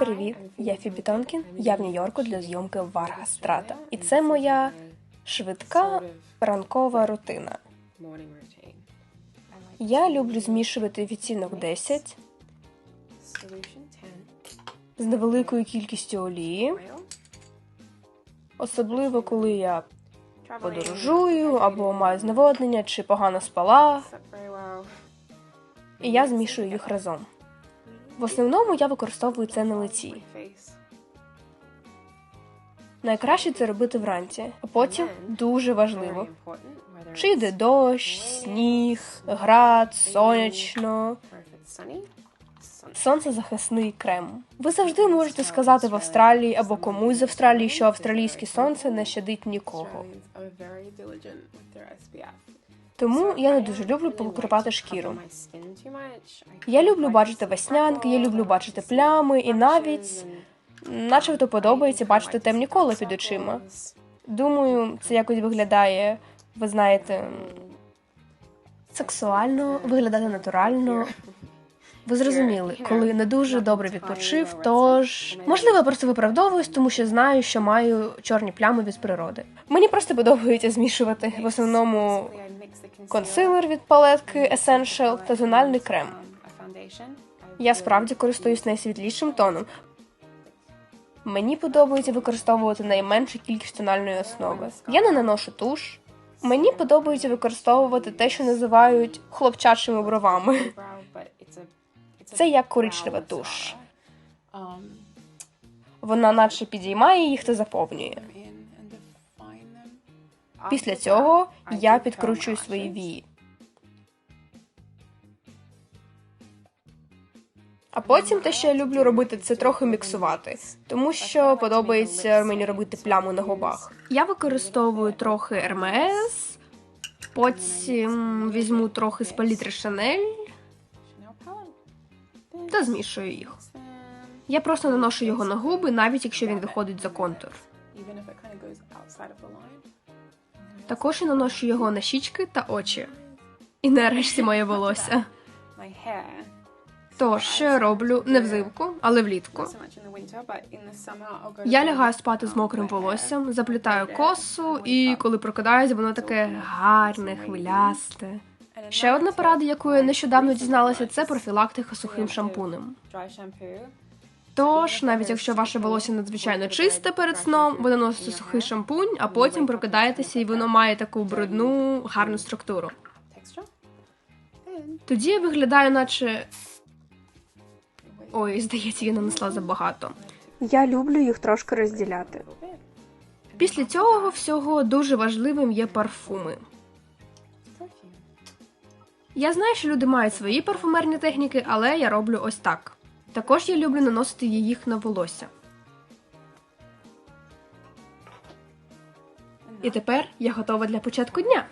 Привіт, я Фібі Тонкін. Я в Нью-Йорку для зйомки Варга Страта. І це моя швидка ранкова рутина. Я люблю змішувати відтінок 10 з невеликою кількістю олії, особливо коли я подорожую або маю зневоднення чи погано спала, і я змішую їх разом. В основному я використовую це на лиці. Найкраще це робити вранці, а потім дуже важливо. Чи йде дощ, сніг, град, сонячно, сонцезахисний крем. Ви завжди можете сказати в Австралії або комусь з Австралії, що австралійське сонце не щадить нікого. Тому я не дуже люблю покривати шкіру. Я люблю бачити веснянки, я люблю бачити плями і навіть, начебто, подобається бачити темні кола під очима. Думаю, це якось виглядає, ви знаєте, сексуально, виглядати натурально. Ви зрозуміли, коли не дуже добре відпочив, тож можливо я просто виправдовуюсь, тому що знаю, що маю чорні плями від природи. Мені просто подобається змішувати в основному консилер від палетки Essential та тональний крем. Я справді користуюсь найсвітлішим тоном. Мені подобається використовувати найменшу кількість тональної основи. Я не наношу туш. Мені подобається використовувати те, що називають хлопчачими бровами. Це як коричнева туш. Вона наче підіймає їх та заповнює. Після цього я підкручую свої вії. А потім те, що я люблю робити, це трохи міксувати, тому що подобається мені робити пляму на губах. Я використовую трохи РМС, потім візьму трохи з палітри Шанель та змішую їх. Я просто наношу його на губи, навіть якщо він виходить за контур. Також я наношу його на щічки та очі. І нарешті моє волосся. Тож, я роблю не взимку, але влітку. Я лягаю спати з мокрим волоссям, заплітаю косу, і коли прокидаюся, воно таке гарне, хвилясте. Ще одна порада, яку я нещодавно дізналася, це профілактика сухим шампунем. Тож, навіть якщо ваше волосся надзвичайно чисте перед сном, ви наносите сухий шампунь, а потім прокидаєтеся, і воно має таку брудну, гарну структуру. Тоді я виглядаю, наче. Ой, здається, я нанесла забагато. Я люблю їх трошки розділяти. Після цього всього дуже важливим є парфуми. Я знаю, що люди мають свої парфумерні техніки, але я роблю ось так. Також я люблю наносити їх на волосся. І тепер я готова для початку дня.